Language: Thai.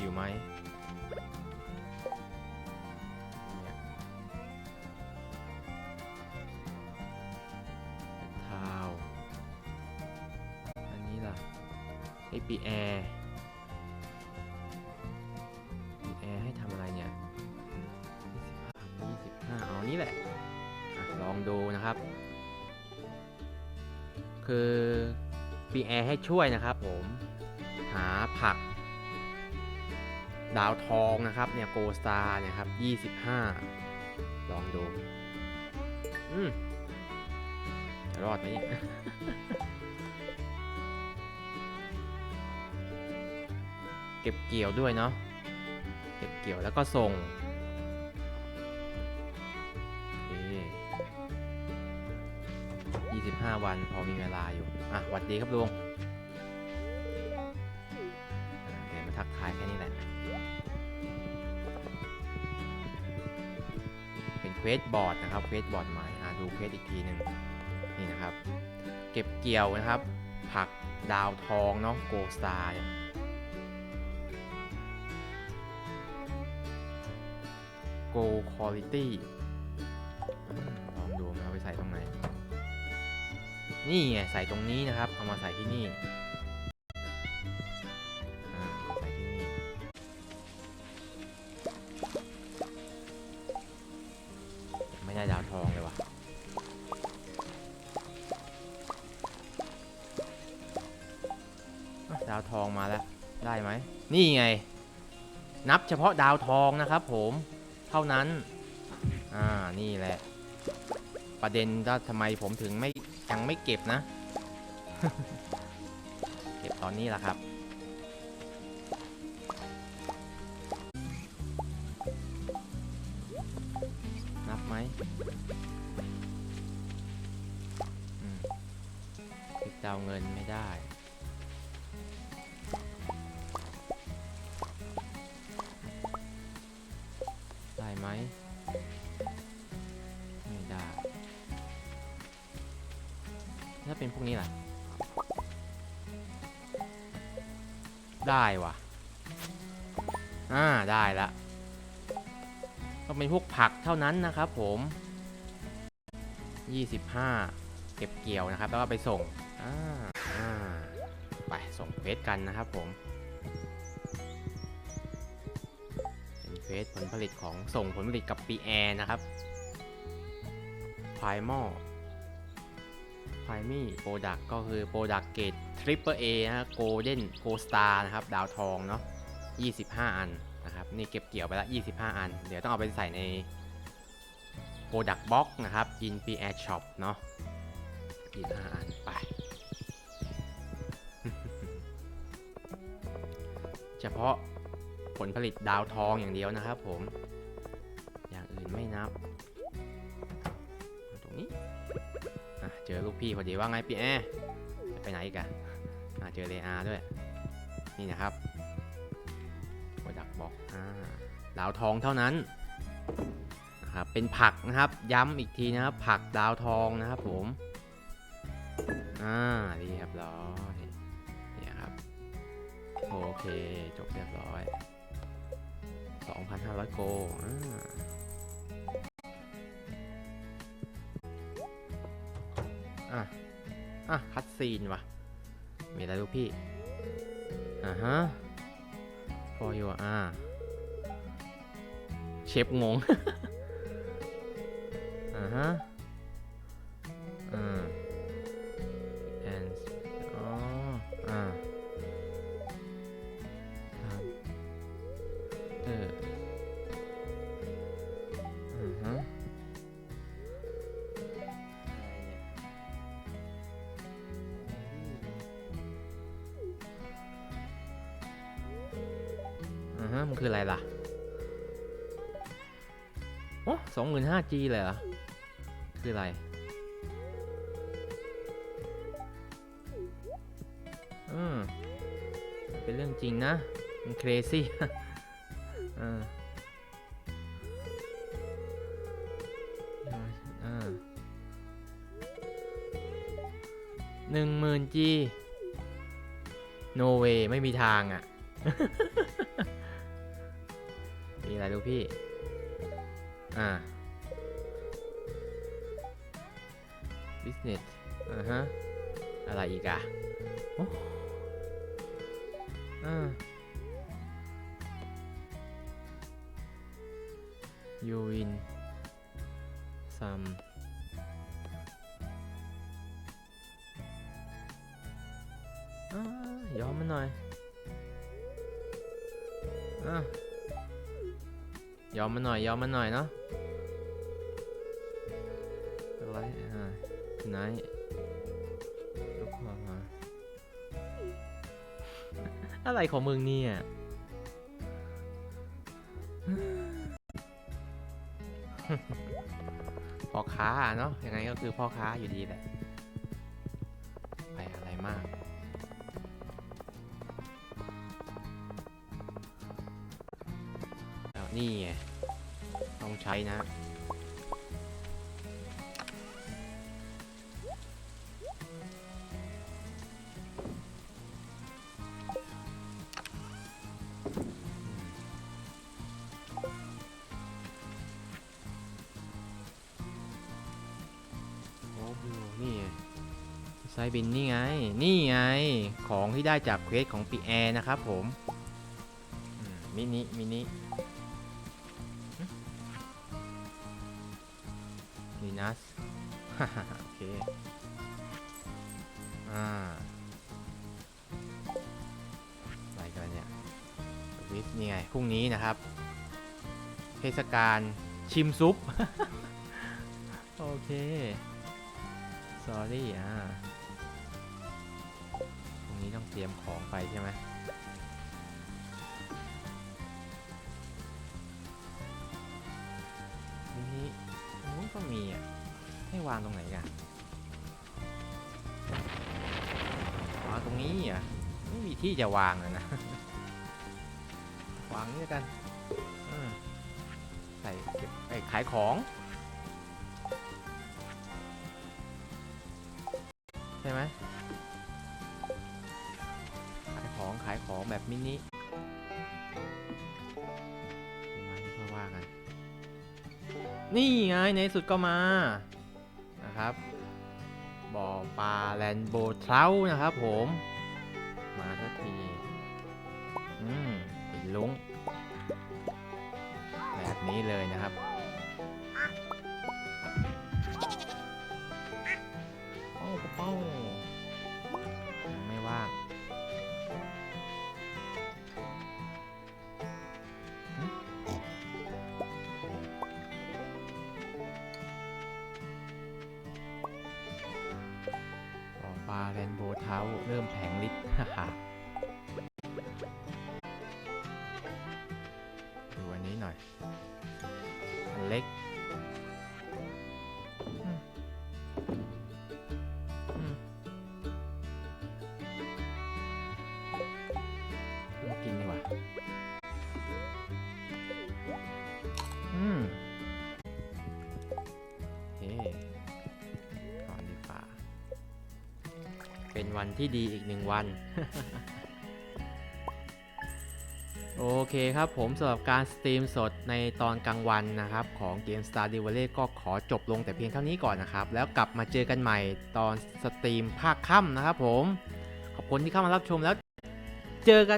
อยู่ไหมเท้าอันนี้ล่ะไอปีแอร์ปีแอร์ให้ทำอะไรเนี่ย25 25เอานี่แหละอะลองดูนะครับ คือปีแอร์ให้ช่วยนะครับผม หาผัก ดาวทองนะครับ เนี่ยโกสตาเนี่ยครับ 25 ลองดู อืมจะรอดไหมเนี่ยเก็บเกี่ยวด้วยเนาะ เก็บเกี่ยวแล้วก็ส่งโอเค25วันพอมีเวลาอยู่ อะหวัดดีครับลุงเดี๋ยวมาทักทายแค่นี้แหละ เควสบอร์ดนะครับเควสบอร์ดใหม่อะดูเควสอีกทีหนึ่งนี่นะครับ เก็บเกี่ยวนะครับ ผักดาวทองเนาะโกสตาเนี่ย Go Quality อ่าลองดูมันเอาไปใส่ตรงไหน นี่ไงใส่ตรงนี้นะครับ เอามาใส่ที่นี่ ทองมาแล้ว ได้ไหม นี่ไง นับเฉพาะดาวทองนะครับผมเท่านั้น อ่า นี่แหละ ประเด็นก็ทำไมผมถึงไม่ยังไม่เก็บนะ เก็บตอนนี้แหละครับ นับไหมอืมคลิกดาวเงินไม่ได้ ถ้าเป็นพวกนี้ล่ะ ได้ว่ะอ่า ได้ละก็เป็นพวกผักเท่านั้นนะครับผม 25 เก็บเกี่ยวนะครับ แล้วก็ไปส่ง อ่าอ่าไปส่งเฟสกันนะครับผม เป็นเฟสผลผลิตของส่งผลผลิตกับปีแอร์นะครับ Primal Primy Product ก็คือ Product Grade Triple A นะฮะ Golden Gold Star นะครับ ดาวทองเนาะ25 อันนะครับ นี่เก็บเกี่ยวไปแล้ว25 อัน เดี๋ยวต้องเอาไปใส่ใน Product Box นะครับ In P Air Shop เนาะ25 อันไป เฉพาะผลผลิตดาวทองอย่างเดียวนะครับผม อย่างอื่นไม่นับ จอลูกพี่พอดีว่าไงพี่แอจะไปไหนอีกอะเจอเลอาด้วย นี่นะครับโปรดักบอกอ่าดาวทองเท่านั้นนะครับเป็นผักนะครับย้ำอีกทีนะครับผักดาวทองนะครับผมอ่าเรียบร้อยเนี่ยครับโอเคจบเรียบร้อย 2,500 โกอ่า อะ คัดซีนว่ะมีอะไรลูกพี่ อ่าฮะ for you อ่าเชฟงง อ่าฮะ ฮะมันคืออะไรล่ะโอ้สองหมื่นห้าจีเลยเหรอ คืออะไรอืมเป็นเรื่องจริงนะ มันเครซี่อ่าอ่าหนึ่งหมื่นจีโนเวไม่มีทางอะ ลูกพี่ อ่า business อ่าฮะ อะไรอีกอะอ่า you win some อ่ายอมมันหน่อย อะ ยอมมันหน่อยยอมมันหน่อยเนาะอะไรอ่าไหนลูกคอมาอะไรของมึงเนี่ย พ่อค้าเนาะยังไงก็คือพ่อค้าอยู่ดีแหละ ไปอะไรมาก นี่ไงต้องใช้นะ โอ้โหนี่ไงไซบินนี่ไง นี่ไง ของที่ได้จากเควสของปีแอร์นะครับผมอืมมินิ มินิ นัสโอเค อ่าอะไรกันเนี่ยวิสนี่ไง พรุ่งนี้นะครับ เทศกาลชิมซุป โอเค sorry อ่าพรุ่งนี้ต้องเตรียมของไปใช่ไหม ให้วางตรงไหนกันวางตรงนี้อะไม่มีที่จะวางอะนะ วางนี้กันใส่เก็บไอ้ขายของใช่ไหมขายของขายของแบบมินิมาที่เขาว่ากัน นี่ไงในสุดก็มา นะครับบ่อปลาแลนโบเทรานะครับผม มาสักทีอืมเป็นลุงแบบนี้เลยนะครับ บ่าแลนโบเท้าเริ่มแผงฤทธิ์ฮ่า เป็นวันที่ดีอีกหนึ่งวัน โอเคครับผมสำหรับการสตรีมสดในตอนกลางวันนะครับ ของเกม Star d e v a l e y ก็ขอจบลงแต่เพียงเท่านี้ก่อนนะครับ แล้วกลับมาเจอกันใหม่ตอนสตรีมภาคค่ำนะครับผม ขอบคุณที่เข้ามารับชมแล้วเจอกัน